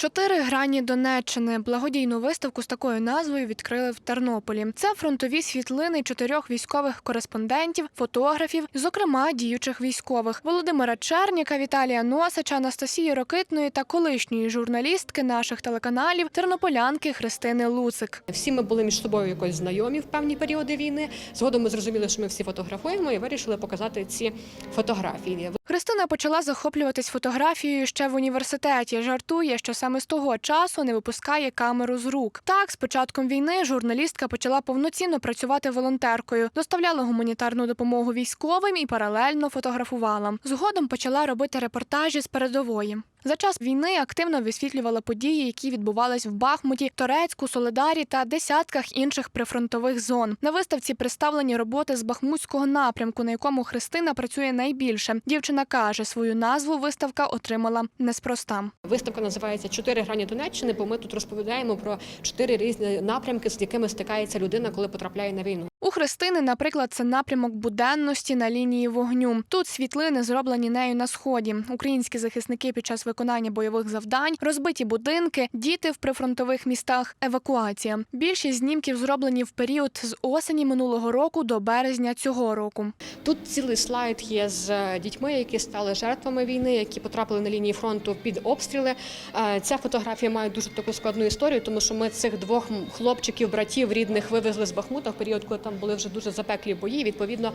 Чотири грані Донеччини. Благодійну виставку з такою назвою відкрили в Тернополі. Це фронтові світлини чотирьох військових кореспондентів, фотографів, зокрема діючих військових Володимира Черніка, Віталія Носича, Анастасії Рокитної та колишньої журналістки наших телеканалів тернополянки Христини Луцик. Всі ми були між собою якось знайомі в певні періоди війни. Згодом ми зрозуміли, що ми всі фотографуємо і вирішили показати ці фотографії. Христина почала захоплюватись фотографією ще в університеті. Жартує, що саме з того часу не випускає камеру з рук. Так, з початком війни журналістка почала повноцінно працювати волонтеркою, доставляла гуманітарну допомогу військовим і паралельно фотографувала. Згодом почала робити репортажі з передової. За час війни активно висвітлювала події, які відбувались в Бахмуті, Торецьку, Соледарі та десятках інших прифронтових зон. На виставці представлені роботи з бахмутського напрямку, на якому Христина працює найбільше. Дівчина каже, свою назву виставка отримала неспроста. Виставка називається Чотири грані Донеччини, бо ми тут розповідаємо про чотири різні напрямки, з якими стикається людина, коли потрапляє на війну. У Христини, наприклад, це напрямок буденності на лінії вогню. Тут світлини зроблені нею на сході. Українські захисники під час виконання бойових завдань, розбиті будинки, діти в прифронтових містах, евакуація. Більшість знімків зроблені в період з осені минулого року до березня цього року. Тут цілий слайд є з е, дітьми, які стали жертвами війни, які потрапили на лінії фронту під обстріли. Е, Ця фотографія має дуже таку складну історію, тому що ми цих двох хлопчиків, братів рідних вивезли з Бахмута в період, коли там були вже дуже запеклі бої. Відповідно,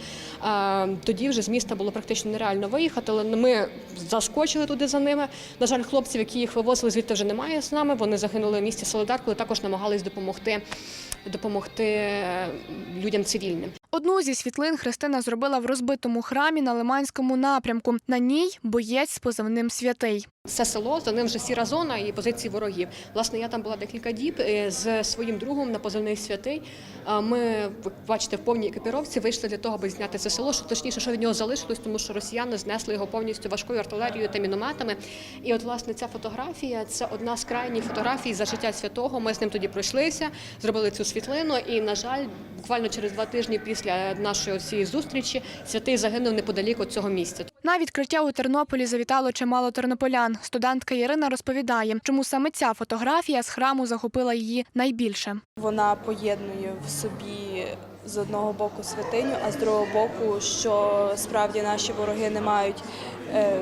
тоді вже з міста було практично нереально виїхати. Але ми заскочили туди за ними. На жаль, хлопців, які їх вивозили, звідти вже немає з нами. Вони загинули в місті Солидар, коли також намагались допомогти, допомогти е, людям цивільним. Одну зі світлин Христина зробила в розбитому храмі на Лиманському напрямку. На ній боєць з позивним святий. Все село, за ним вже сіра зона і позиції ворогів. Власне, я там була декілька діб е, з своїм другом на позивний святий. Ми, бачите, в повній екіпіровці вийшли для того, аби зняти це село, що точніше, що від нього залишилось, тому що росіяни знесли його повністю важкою артилерією та мінометами. І от, власне, ця фотографія це одна з крайніх фотографій за життя святого. Ми з ним тоді пройшлися, зробили цю світлину. І, на жаль, буквально через два тижні після нашої цієї зустрічі святий загинув неподалік від цього місця. На відкриття у Тернополі завітало чимало тернополян. Студентка Ірина розповідає, чому саме ця фотографія з храму захопила її найбільше. Вона поєднує в собі з одного боку святиню, а з другого боку, що справді наші вороги не мають е,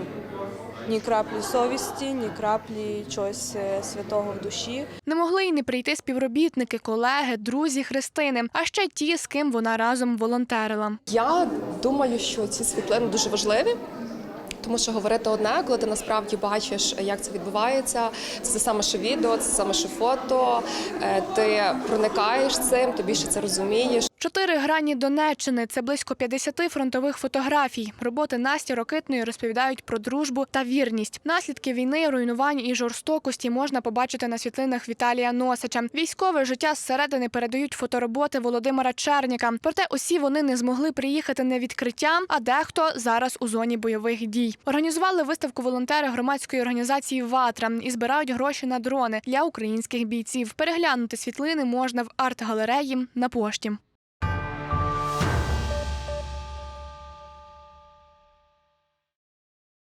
ні краплі совісті, ні краплі чогось е, святого в душі. Не могли й не прийти співробітники, колеги, друзі Христини, а ще ті, з ким вона разом волонтерила. Я думаю, що ці світлини дуже важливі. Тому що говорити одне, коли ти насправді бачиш, як це відбувається, це саме, що відео, це саме, що фото. е, Ти проникаєш цим, ти більше це розумієш. Чотири грані Донеччини це близько 50 фронтових фотографій. Роботи Насті Рокитної розповідають про дружбу та вірність. Наслідки війни, руйнувань і жорстокості можна побачити на світлинах Віталія Носича. Військове життя зсередини передають фотороботи Володимира Черніка. Проте усі вони не змогли приїхати на відкриття, а дехто зараз у зоні бойових дій. Організували виставку волонтери громадської організації Ватра і збирають гроші на дрони для українських бійців. Переглянути світлини можна в арт-галереї на пошті.